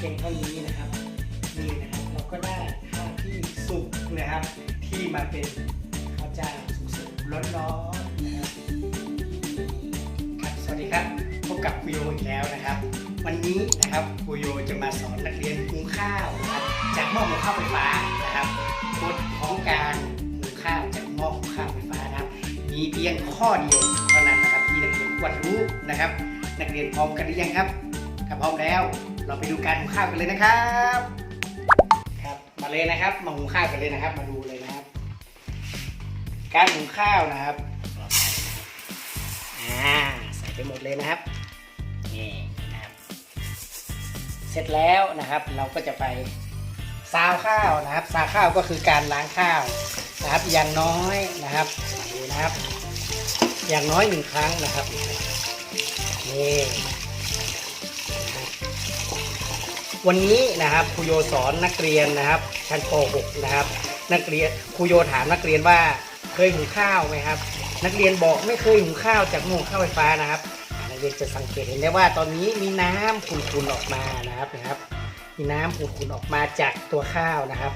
พียงเท่านี้นะครับนี่นะครับเราก็ได้ข้าวที่สุกนะครับ ที่มาเป็นข้าวเจ้าสุกๆร้อนๆนะครับครับสวัสดีครับพบกับคุโยอีกแล้วนะครับ วันนี้นะครับคุโยจะมาสอนนักเรียนหุงข้าวนะครับจากหม้อหุงข้าวไฟฟ้านะครับกฎของการหุงข้าวจากหม้อหุงข้าวไฟฟ้านะครับ มีเพียงข้อเดียวเท่านั้นนะครับที่นักเรียนควรรู้นะครับ นักเรียนพร้อมกันหรือยังครับถ้าพร้อมแล้ว เราไปดูการหุงข้าวกันเลยนะครับ ครับ มาเลยนะครับ มาหุงข้าวกันเลยนะครับ มาดูเลยนะครับ การหุงข้าวนะครับอ่าใส่ไปหมดเลยนะครับนี่นะครับ เสร็จแล้วนะครับ เราก็จะไปซาวข้าวนะครับ ซาวข้าวก็คือการล้างข้าวนะครับ อย่างน้อยนะครับดูนะครับ อย่างน้อยหนึ่งครั้งนะครับนี่ วันนี้นะครับครูโยสอนนักเรียนนะครับชั้นป .6 นะครับ นักเรียนครูโยถามนักเรียนว่าเคยหุงข้าวไหมครับ นักเรียนบอกไม่เคยหุงข้าวจากหม้อข้าวไฟฟ้านะครับนักเรียนจะสังเกตเห็นได้ว่าตอนนี้มีน้ำขุ่นๆออกมานะครับนะครับ มีน้ำขุ่นๆออกมาจากตัวข้าวนะครับ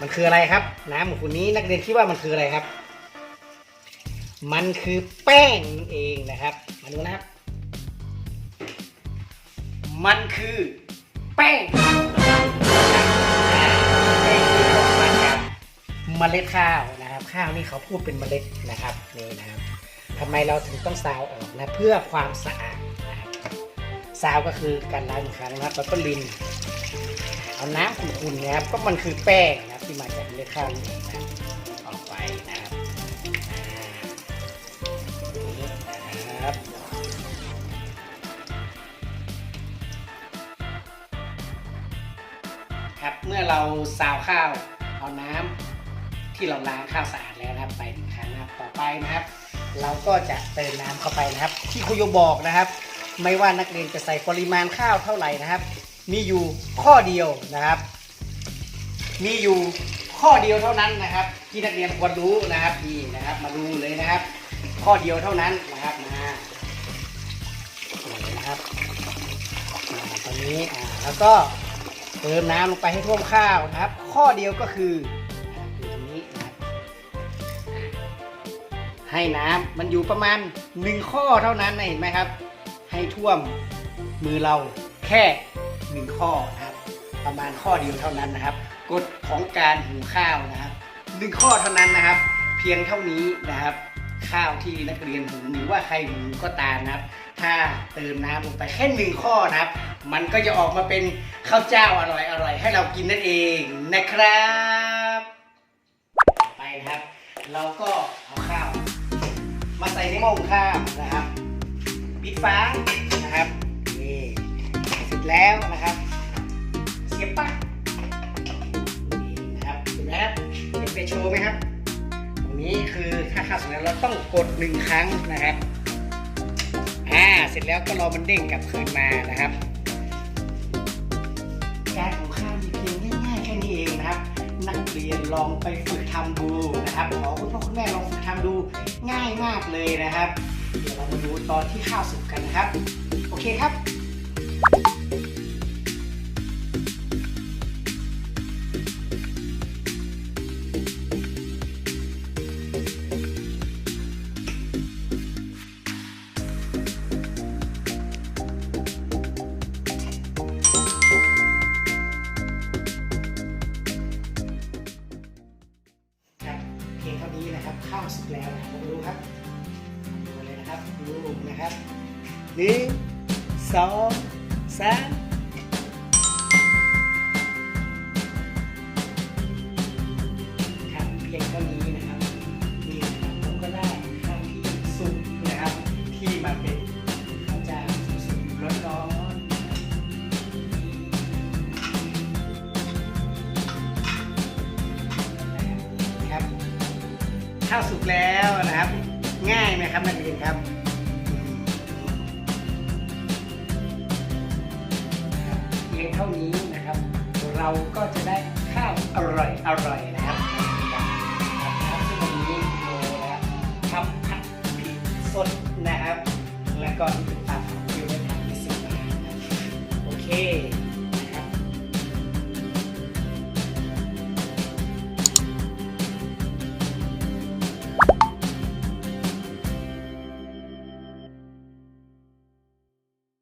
มันคืออะไรครับ น้ำขุ่นๆนี้นักเรียนคิดว่ามันคืออะไรครับ มันคือแป้งนั่นเองนะครับมาดูนะครับ มันคือ แป้งแป้งที่ออกมาจากเมล็ดข้าวนะครับ ข้าวนี่เขาพูดเป็นเมล็ดนะครับนี่นะครับทำไมเราถึงต้องซาวออกนะเพื่อความสะอาดนะครับซาวก็คือการล้างครั้งนะครับแล้วก็ลินเอาน้ำขุ่นๆนะครับก็มันคือแป้งนะครับที่มาจากเมล็ดข้าวนี่นะครับ เมื่อเราซาวข้าว เอาน้ำที่เราล้างข้าวสะอาดแล้วนะครับไปหนึ่งครั้งนะครับต่อไปนะครับ เราก็จะเติมน้ำเข้าไปนะครับ ที่ครูโยบอกนะครับ ไม่ว่านักเรียนจะใส่ปริมาณข้าวเท่าไหร่นะครับ มีอยู่ข้อเดียวนะครับ มีอยู่ข้อเดียวเท่านั้นนะครับ ที่นักเรียนควรรู้นะครับนี่นะครับ มาดูเลยนะครับ ข้อเดียวเท่านั้นนะครับมานี่นะครับอ่าตอนนี้อ่าแล้วก็ เติมน้ำลงไปให้ท่วมข้าวนะครับ ข้อเดียวก็คืออ่าอยู่ตรงนี้นะครับให้น้ำมันอยู่ประมาณหนึ่งข้อเท่านั้นนะเห็นไหมครับ ให้ท่วมมือเราแค่หนึ่งข้อนะครับ ประมาณข้อเดียวเท่านั้นนะครับกฎของการหุงข้าวนะครับหนึ่งข้อเท่านั้นนะครับ เพียงเท่านี้นะครับ ข้าวที่นักเรียนหุงหรือว่าใครหุงก็ตามนะครับ ถ้าเติมน้ำลงไปแค่หนึ่งข้อนะครับ มันก็จะออกมาเป็นข้าวเจ้าอร่อยอร่อยๆให้เรากินนั่นเองนะครับ ไปนะครับ เราก็เอาข้าว มาใส่ในหม้อหุงข้าวนะครับปิดฝานะครับนี่เสร็จแล้วนะครับ เสียบปลั๊กนี่นะครับเห็นไหมครับเห็นไปโชว์ไหมครับ ตรงนี้คือถ้าข้าวสร็จแล้วเราต้องกดหนึ่งครั้งนะครับ อ่า เสร็จแล้วก็รอมันเด้งกลับคืนมานะครับ การของข้าวมีเพียงง่ายๆแค่นี้เองนะครับ นักเรียนลองไปฝึกทำดูนะครับขอคุณพ่อคุณแม่ลองฝึกทำดูง่ายมากเลยนะครับ เดี๋ยวเรามาดูตอนที่ข้าวสุกกันนะครับ โอเคครับ เท่านี้นะครับ ข้าวสุกแล้วนะครับดูครับดูเลยนะครับดูนะครับหนึ่งสองสาม ข้าวสุกแล้วนะครับ ง่ายไหมครับนักเรียนครับเพียงเท่านี้นะครับ เราก็จะได้ข้าวอร่อยอร่อยนะครับครับซึ่งวันนี้โลนะครับทำผัดพริกสดนะครับ แล้วก็ที่เป็นตามของคิวได้ทำที่สุดนะครับโอเค